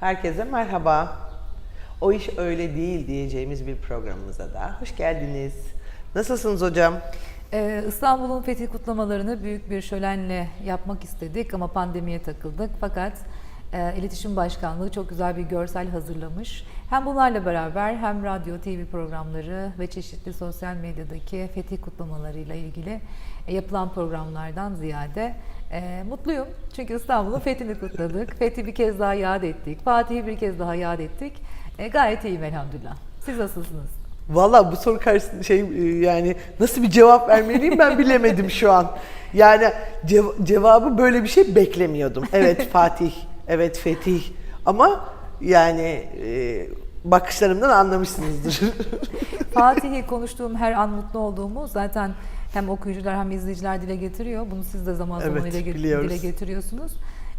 Herkese merhaba. O iş öyle değil diyeceğimiz bir programımıza da hoş geldiniz. Nasılsınız hocam? Ee, İstanbul'un fethi kutlamalarını büyük bir şölenle yapmak istedik ama pandemiye takıldık. Fakat e, İletişim Başkanlığı çok güzel bir görsel hazırlamış. Hem bunlarla beraber hem radyo, TV programları ve çeşitli sosyal medyadaki fethi kutlamalarıyla ilgili e, yapılan programlardan ziyade e, mutluyum. Çünkü İstanbul'un fethini kutladık. Fethi bir kez daha yad ettik. Fatih'i bir kez daha yad ettik. E, gayet iyiyim elhamdülillah. Siz nasılsınız? Valla bu soru karşısında şey e, yani nasıl bir cevap vermeliyim ben bilemedim şu an. Yani cev- cevabı böyle bir şey beklemiyordum. Evet Fatih, evet Fetih ama yani e, bakışlarımdan anlamışsınızdır. Fatih'i konuştuğum her an mutlu olduğumu zaten hem okuyucular hem izleyiciler dile getiriyor. Bunu siz de zaman zaman Evet, dile, biliyoruz. dile getiriyorsunuz.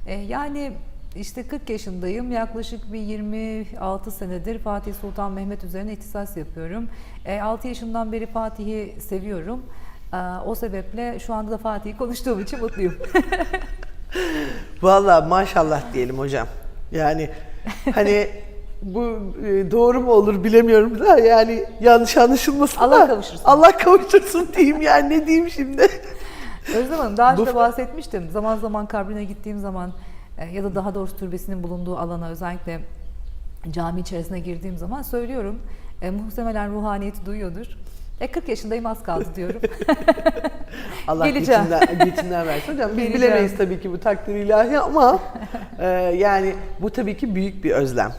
Ee, yani işte 40 yaşındayım. Yaklaşık bir 26 senedir Fatih Sultan Mehmet üzerine ihtisas yapıyorum. Ee, 6 yaşından beri Fatih'i seviyorum. Ee, o sebeple şu anda da Fatih'i konuştuğum için mutluyum. Valla maşallah diyelim hocam. Yani hani bu e, doğru mu olur bilemiyorum da yani yanlış anlaşılmasın Allah da kavuştursun. Allah kavuştursun diyeyim yani ne diyeyim şimdi. Özlem Hanım daha önce Bu- de bahsetmiştim. Zaman zaman kabrine gittiğim zaman e, ya da daha doğrusu türbesinin bulunduğu alana özellikle cami içerisine girdiğim zaman söylüyorum. E, muhtemelen ruhaniyeti duyuyordur. E 40 yaşındayım az kaldı diyorum. Allah Geleceğim. geçinden, geçinden versin hocam. Biz Geleceğim. bilemeyiz tabii ki bu takdir ilahi ama e, yani bu tabii ki büyük bir özlem.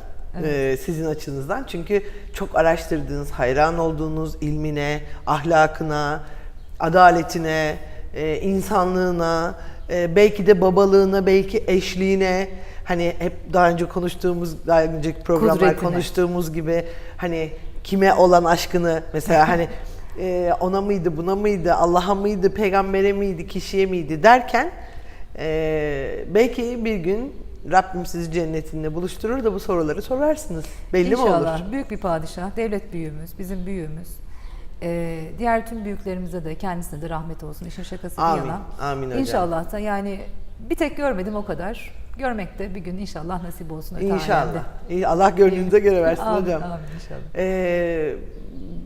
e, sizin açınızdan. Çünkü çok araştırdığınız, hayran olduğunuz ilmine, ahlakına, adaletine, e, insanlığına, e, belki de babalığına, belki eşliğine, hani hep daha önce konuştuğumuz, daha önceki programlar Kudretine. konuştuğumuz gibi hani kime olan aşkını mesela hani e, ona mıydı, buna mıydı, Allah'a mıydı, peygambere miydi, kişiye miydi derken e, belki bir gün Rabbim sizi cennetinde buluşturur da bu soruları sorarsınız. Belli mi İnşallah olur? büyük bir padişah, devlet büyüğümüz, bizim büyüğümüz. E, diğer tüm büyüklerimize de kendisine de rahmet olsun. İşin şakası bir Amin, yana. amin hocam. İnşallah da yani bir tek görmedim o kadar. Görmek de bir gün inşallah nasip olsun. İnşallah. İyi, Allah gönlünüze göre versin Amin, hocam. amin inşallah. Ee,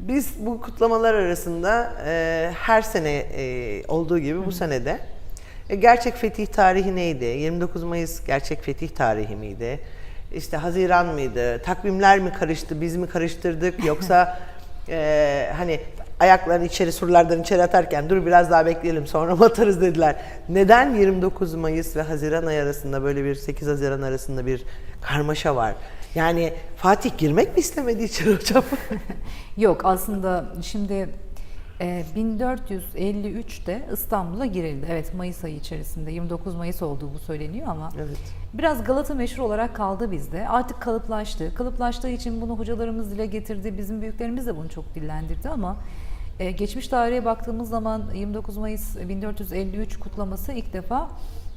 biz bu kutlamalar arasında e, her sene e, olduğu gibi bu senede e, gerçek fetih tarihi neydi? 29 Mayıs gerçek fetih tarihi miydi? İşte Haziran mıydı? Takvimler mi karıştı? Biz mi karıştırdık? Yoksa e, hani ayaklarını içeri surlardan içeri atarken dur biraz daha bekleyelim sonra mı atarız dediler. Neden 29 Mayıs ve Haziran ayı arasında böyle bir 8 Haziran arasında bir karmaşa var? Yani Fatih girmek mi istemedi içeri hocam? Yok aslında şimdi e, 1453'te İstanbul'a girildi. Evet Mayıs ayı içerisinde 29 Mayıs olduğu bu söyleniyor ama Evet. biraz Galata meşhur olarak kaldı bizde. Artık kalıplaştı. Kalıplaştığı için bunu hocalarımız dile getirdi. Bizim büyüklerimiz de bunu çok dillendirdi ama e, geçmiş tarihe baktığımız zaman 29 Mayıs 1453 kutlaması ilk defa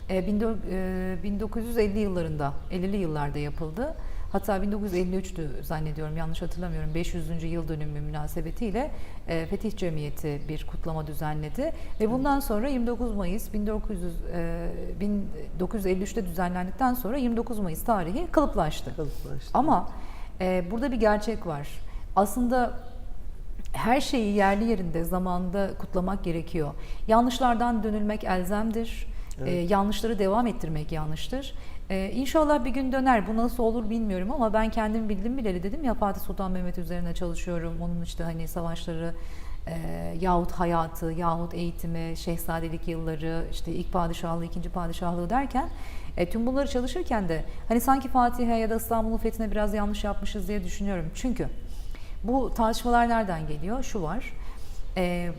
e, 14 e, 1950 yıllarında, 50'li yıllarda yapıldı. Hatta 1953'tü zannediyorum yanlış hatırlamıyorum 500. yıl dönümü münasebetiyle e, Fetih Cemiyeti bir kutlama düzenledi ve bundan sonra 29 Mayıs 1900, e, 1953'te düzenlendikten sonra 29 Mayıs tarihi kalıplaştı. Kalıplaştı. Ama e, burada bir gerçek var. Aslında her şeyi yerli yerinde zamanda kutlamak gerekiyor. Yanlışlardan dönülmek elzemdir. Ee, yanlışları devam ettirmek yanlıştır. Ee, inşallah bir gün döner. Bu nasıl olur bilmiyorum ama ben kendim bildim bileli dedim ya Fatih Sultan Mehmet üzerine çalışıyorum. Onun işte hani savaşları e, yahut hayatı yahut eğitimi, şehzadelik yılları, işte ilk padişahlığı, ikinci padişahlığı derken e, tüm bunları çalışırken de hani sanki Fatih'e ya da İstanbul'un fethine biraz yanlış yapmışız diye düşünüyorum. Çünkü bu tartışmalar nereden geliyor? Şu var. Ee,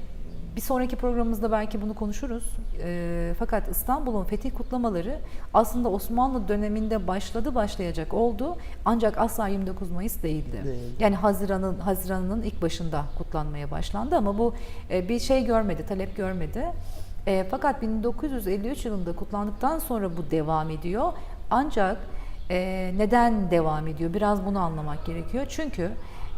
bir sonraki programımızda belki bunu konuşuruz. Ee, fakat İstanbul'un fetih kutlamaları aslında Osmanlı döneminde başladı başlayacak oldu. Ancak asla 29 Mayıs değildi. Değil. Yani Haziran'ın Haziran'ın ilk başında kutlanmaya başlandı ama bu e, bir şey görmedi, talep görmedi. E, fakat 1953 yılında kutlandıktan sonra bu devam ediyor. Ancak e, neden devam ediyor? Biraz bunu anlamak gerekiyor. Çünkü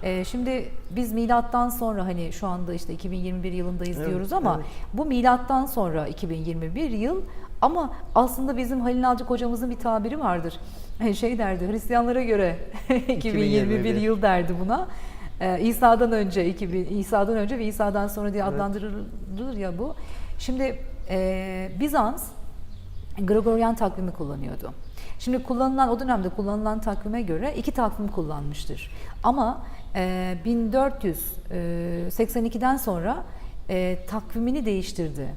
Ee, şimdi biz milattan sonra hani şu anda işte 2021 yılındayız Evet, diyoruz ama evet. bu milattan sonra 2021 yıl ama aslında bizim Halil Nalcık hocamızın bir tabiri vardır. Hani Şey derdi Hristiyanlara göre 2021 2021 yıl derdi buna. Ee, İsa'dan önce 2000 İsa'dan önce ve İsa'dan sonra diye adlandırılır ya bu. Şimdi e, Bizans Gregorian takvimi kullanıyordu. Şimdi kullanılan o dönemde kullanılan takvime göre iki takvim kullanmıştır. Ama e, 1482'den sonra e, takvimini değiştirdi.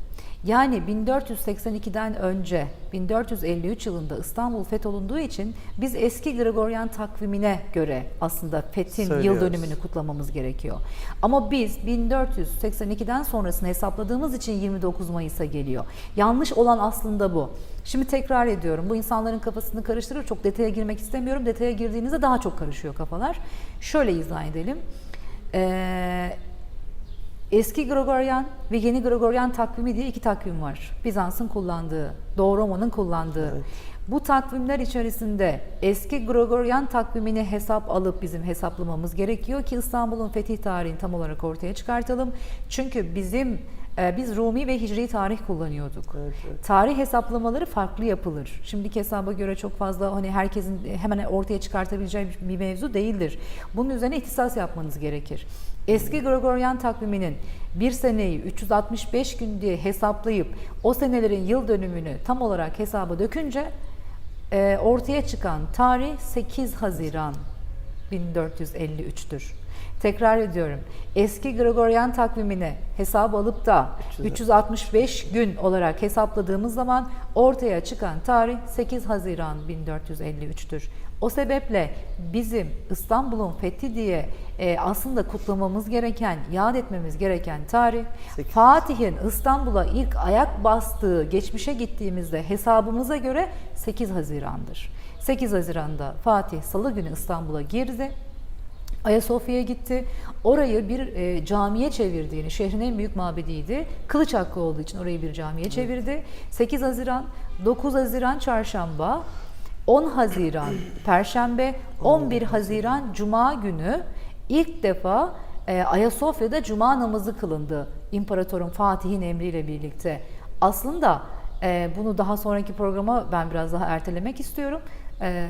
Yani 1482'den önce 1453 yılında İstanbul fetholunduğu için biz eski Gregorian takvimine göre aslında fethin yıl Söylüyoruz. dönümünü kutlamamız gerekiyor. Ama biz 1482'den sonrasını hesapladığımız için 29 Mayıs'a geliyor. Yanlış olan aslında bu. Şimdi tekrar ediyorum. Bu insanların kafasını karıştırır. Çok detaya girmek istemiyorum. Detaya girdiğinizde daha çok karışıyor kafalar. Şöyle izah edelim. Ee, Eski Gregorian ve yeni Gregorian takvimi diye iki takvim var. Bizans'ın kullandığı, Doğu Roma'nın kullandığı. Evet. Bu takvimler içerisinde eski Gregorian takvimini hesap alıp bizim hesaplamamız gerekiyor ki İstanbul'un fetih tarihini tam olarak ortaya çıkartalım. Çünkü bizim e, biz Rumi ve Hicri tarih kullanıyorduk. Evet, evet. Tarih hesaplamaları farklı yapılır. Şimdiki hesaba göre çok fazla hani herkesin hemen ortaya çıkartabileceği bir mevzu değildir. Bunun üzerine ihtisas yapmanız gerekir. Eski Gregorian takviminin bir seneyi 365 gün diye hesaplayıp o senelerin yıl dönümünü tam olarak hesaba dökünce e, ortaya çıkan tarih 8 Haziran 1453'tür. Tekrar ediyorum. Eski Gregorian takvimini hesap alıp da 365 gün olarak hesapladığımız zaman ortaya çıkan tarih 8 Haziran 1453'tür. O sebeple bizim İstanbul'un fethi diye e, aslında kutlamamız gereken, yad etmemiz gereken tarih. Fatih'in İstanbul'a ilk ayak bastığı geçmişe gittiğimizde hesabımıza göre 8 Haziran'dır. 8 Haziran'da Fatih Salı günü İstanbul'a girdi. Ayasofya'ya gitti. Orayı bir e, camiye çevirdiğini, şehrin en büyük mabediydi. Kılıç hakkı olduğu için orayı bir camiye çevirdi. 8 Haziran, 9 Haziran çarşamba, 10 Haziran perşembe, 11 Haziran cuma günü ilk defa e, Ayasofya'da cuma namazı kılındı. İmparatorun Fatih'in emriyle birlikte. Aslında e, bunu daha sonraki programa ben biraz daha ertelemek istiyorum. E,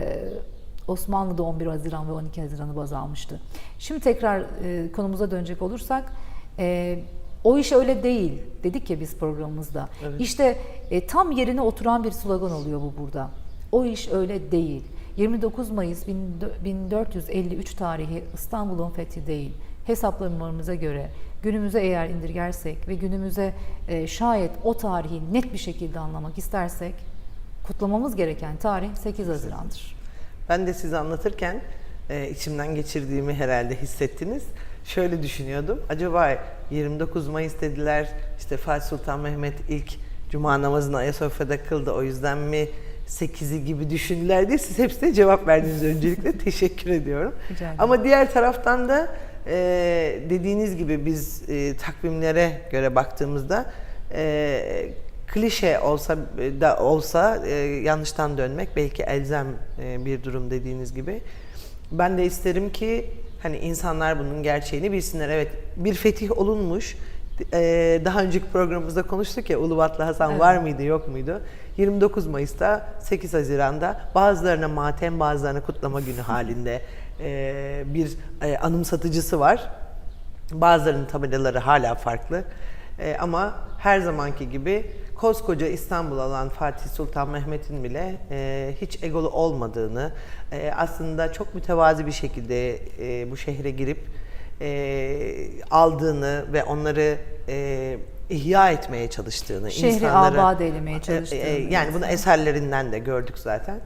Osmanlı'da 11 Haziran ve 12 Haziran'ı baz almıştı. Şimdi tekrar e, konumuza dönecek olursak, e, o iş öyle değil dedik ya biz programımızda. Evet. İşte e, tam yerine oturan bir slogan oluyor bu burada. O iş öyle değil. 29 Mayıs 1453 tarihi İstanbul'un fethi değil. Hesaplamamıza göre günümüze eğer indirgersek ve günümüze e, şayet o tarihi net bir şekilde anlamak istersek kutlamamız gereken tarih 8 Haziran'dır. Ben de size anlatırken e, içimden geçirdiğimi herhalde hissettiniz. Şöyle düşünüyordum. Acaba 29 Mayıs dediler işte Fatih Sultan Mehmet ilk cuma namazını Ayasofya'da kıldı. O yüzden mi 8'i gibi düşündüler diye siz hepsine cevap verdiniz öncelikle. Teşekkür ediyorum. Rica ederim. Ama diğer taraftan da e, dediğiniz gibi biz e, takvimlere göre baktığımızda e, klişe olsa da olsa e, yanlıştan dönmek belki elzem e, bir durum dediğiniz gibi. Ben de isterim ki hani insanlar bunun gerçeğini bilsinler. Evet bir fetih olunmuş. E, daha önceki programımızda konuştuk ya Ulubatlı Hasan Evet. var mıydı yok muydu? 29 Mayıs'ta 8 Haziran'da bazılarına matem bazılarına kutlama günü halinde e, bir e, anımsatıcısı var. Bazılarının tabelaları hala farklı. E, ama her zamanki gibi koskoca İstanbul alan Fatih Sultan Mehmet'in bile e, hiç egolu olmadığını, e, aslında çok mütevazi bir şekilde e, bu şehre girip e, aldığını ve onları e, ihya etmeye çalıştığını, Şehri abad eylemeye E, e, çalıştığını, yani bunu eserlerinden de gördük zaten.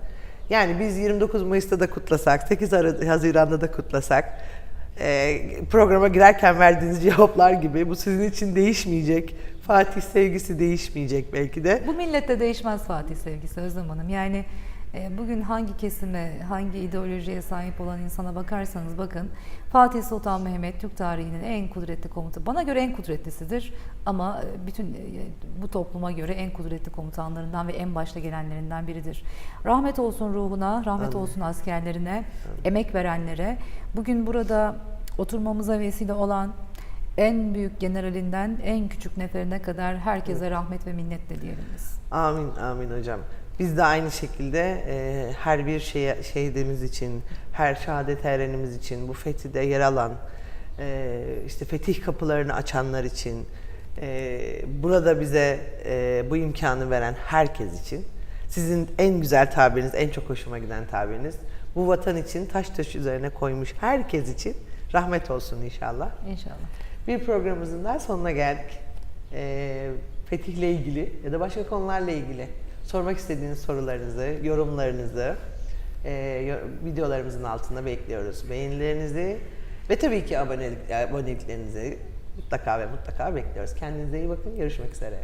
Yani biz 29 Mayıs'ta da kutlasak, 8 Ara- Haziran'da da kutlasak, e, programa girerken verdiğiniz cevaplar gibi bu sizin için değişmeyecek. Fatih sevgisi değişmeyecek belki de. Bu millette değişmez Fatih sevgisi Özlem Hanım. Yani e, bugün hangi kesime, hangi ideolojiye sahip olan insana bakarsanız bakın Fatih Sultan Mehmet Türk tarihinin en kudretli komutanı. Bana göre en kudretlisidir ama e, bütün e, bu topluma göre en kudretli komutanlarından ve en başta gelenlerinden biridir. Rahmet olsun ruhuna, rahmet Amin. olsun askerlerine, emek verenlere. Bugün burada oturmamıza vesile olan en büyük generalinden en küçük neferine kadar herkese rahmet ve minnetle diyelim biz. Amin, amin hocam. Biz de aynı şekilde e, her bir şeye, şehidimiz için, her şehadet erenimiz için, bu fetihde yer alan, e, işte fetih kapılarını açanlar için, e, burada bize e, bu imkanı veren herkes için, sizin en güzel tabiriniz, en çok hoşuma giden tabiriniz, bu vatan için taş taş üzerine koymuş herkes için rahmet olsun inşallah. İnşallah. Bir programımızın daha sonuna geldik. Ee, fetihle ilgili ya da başka konularla ilgili sormak istediğiniz sorularınızı, yorumlarınızı e, videolarımızın altında bekliyoruz. Beğenilerinizi ve tabii ki abonelik, aboneliklerinizi mutlaka ve mutlaka bekliyoruz. Kendinize iyi bakın. Görüşmek üzere.